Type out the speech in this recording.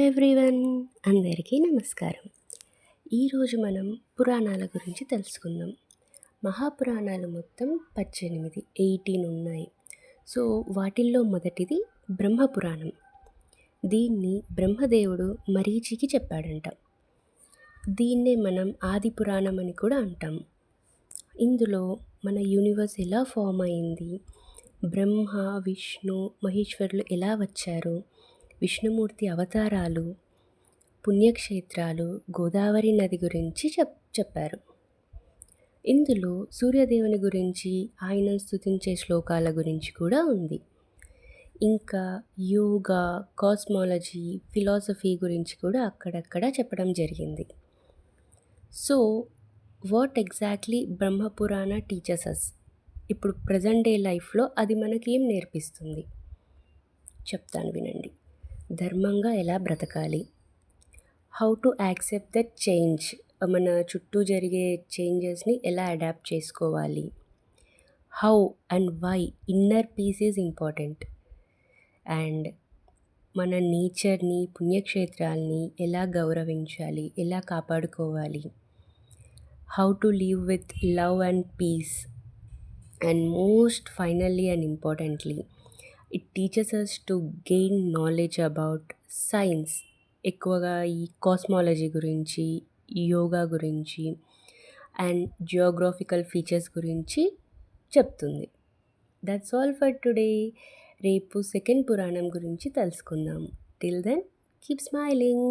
Everyone అందరికీ నమస్కారం. ఈరోజు మనం పురాణాల గురించి తెలుసుకుందాం. మహాపురాణాలు మొత్తం పద్దెనిమిది ఎయిటీన్ ఉన్నాయి. సో వాటిల్లో మొదటిది బ్రహ్మపురాణం. దీన్ని బ్రహ్మదేవుడు మరీచికి చెప్పాడంట. దీన్నే మనం ఆది పురాణం అని కూడా అంటాం. ఇందులో మన యూనివర్స్ ఎలా ఫామ్ అయింది? బ్రహ్మ విష్ణు మహేశ్వరులు ఎలా వచ్చారు? విష్ణుమూర్తి అవతారాలు పుణ్యక్షేత్రాలు గోదావరి నది గురించి చెప్ చెప్పారు. ఇందులో సూర్యదేవుని గురించి ఆయన స్తుతించే శ్లోకాల గురించి కూడా ఉంది. ఇంకా యోగా కాస్మాలజీ ఫిలాసఫీ గురించి కూడా అక్కడక్కడ చెప్పడం జరిగింది. So what exactly Brahmapurana teaches us? ఇప్పుడు ప్రజెంట్ డే లైఫ్లో అది మనకి ఏం నేర్పిస్తుంది? చెప్తాను వినండి. ధర్మంగా ఎలా బ్రతకాలి? How to accept that change మన చుట్టూ జరిగే చేంజెస్ని ఎలా అడాప్ట్ చేసుకోవాలి? How and why inner peace is important and మన నేచర్ని పుణ్యక్షేత్రాల్ని ఎలా గౌరవించాలి? ఎలా కాపాడుకోవాలి? How to live with love and peace and most finally and importantly it teaches us to gain knowledge about science ఎక్కువగా ఈ కాస్మాలజీ గురించి యోగా గురించి అండ్ జియోగ్రాఫికల్ ఫీచర్స్ గురించి చెప్తుంది. దట్స్ ఆల్ ఫర్ టుడే రేపు సెకండ్ పురాణం గురించి తెలుసుకుందాం. Till then keep smiling